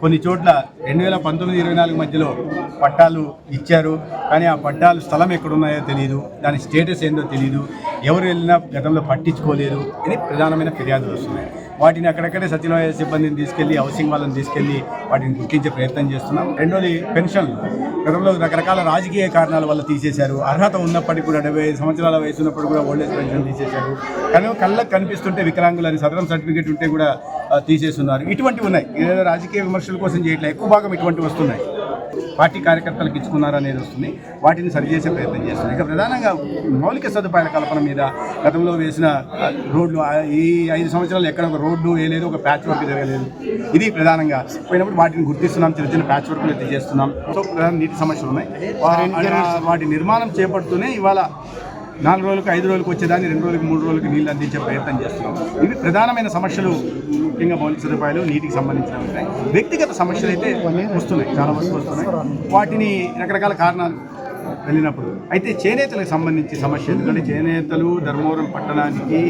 కొన్ని చోట్ల రెండు వేల పంతొమ్మిది ఇరవై నాలుగు మధ్యలో పట్టాలు ఇచ్చారు. కానీ ఆ పట్టాలు స్థలం ఎక్కడున్నాయో తెలియదు దాని స్టేటస్ ఏందో తెలియదు ఎవరు వెళ్ళినా గతంలో పట్టించుకోలేదు ఇది ప్రధానమైన ఫిర్యాదులు వస్తున్నాయి. వాటిని అక్కడక్కడే సచివాలయ సిబ్బందిని తీసుకెళ్ళి హౌసింగ్ వాళ్ళని తీసుకెళ్ళి వాటిని గుర్తించే ప్రయత్నం చేస్తున్నాం. రెండోది పెన్షన్లు. గతంలో రకరకాల రాజకీయ కారణాల వల్ల తీసేశారు. అర్హత ఉన్నప్పటికీ కూడా డెబ్బై సంవత్సరాల వయసు ఉన్నప్పుడు కూడా ఓల్డేజ్ పెన్షన్ తీసేశారు. కానీ కళ్ళకు కనిపిస్తుంటే వికలాంగులు అని సదరం సర్టిఫికేట్ ఉంటే కూడా తీసేస్తున్నారు. ఇటువంటివి ఉన్నాయి. ఏదైనా రాజకీయ విమర్శల కోసం చేయట్లేదు ఎక్కువ భాగం ఇటువంటివి వస్తున్నాయి. పార్టీ కార్యకర్తలకు ఇచ్చుకున్నారు అనేది వస్తుంది. వాటిని సరిచేసే ప్రయత్నం చేస్తుంది. ఇక ప్రధానంగా మౌలిక సదుపాయాల కల్పన మీద గతంలో వేసిన రోడ్లు ఈ ఐదు సంవత్సరాలు ఎక్కడ ఒక రోడ్డు వేయలేదు ఒక ప్యాచ్ వర్క్ జరగలేదు. ఇది ప్రధానంగా. పోయినప్పుడు వాటిని గుర్తిస్తున్నాం చిన్న చిన్న ప్యాచ్ వర్క్లు అయితే చేస్తున్నాం. సో ప్రధాన నీటి సమస్యలు ఉన్నాయి. వాటి నిర్మాణం చేపడుతూనే ఇవాళ నాలుగు రోజులకు ఐదు రోజులకు వచ్చేదాన్ని రెండు రోజులకు మూడు రోజులకు నీళ్ళు అందించే ప్రయత్నం చేస్తున్నాం. ఇవి ప్రధానమైన సమస్యలు ముఖ్యంగా మౌలిక సదుపాయాలు నీటికి సంబంధించిన ఉంటాయి. వ్యక్తిగత సమస్యలు అయితే వస్తున్నాయి చాలా వరకు వస్తున్నాయి. వాటిని రకరకాల కారణాలు వెళ్ళినప్పుడు. అయితే చేనేతలకు సంబంధించి సమస్య ఎందుకంటే చేనేతలు ధర్మవరం పట్టణానికి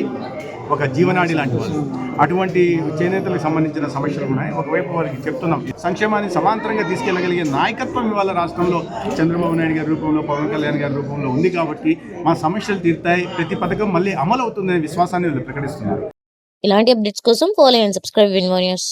ఒక జీవనాడి లాంటి వాళ్ళు. అటువంటి చేనేతలకు సంబంధించిన సమస్యలు ఉన్నాయి. ఒకవైపు వారికి చెప్తున్నాం. సంక్షేమాన్ని సమాంతరంగా తీసుకెళ్ళగలిగే నాయకత్వం ఇవాళ రాష్ట్రంలో చంద్రబాబు నాయుడు గారి రూపంలో పవన్ కళ్యాణ్ గారి రూపంలో ఉంది కాబట్టి మా సమస్యలు తీరుతాయి. ప్రతి పథకం మళ్ళీ అమలు అవుతుందనే విశ్వాసాన్ని వీళ్ళు ప్రకటిస్తున్నారు. ఇలాంటి అప్డేట్స్ కోసం follow and subscribe Win News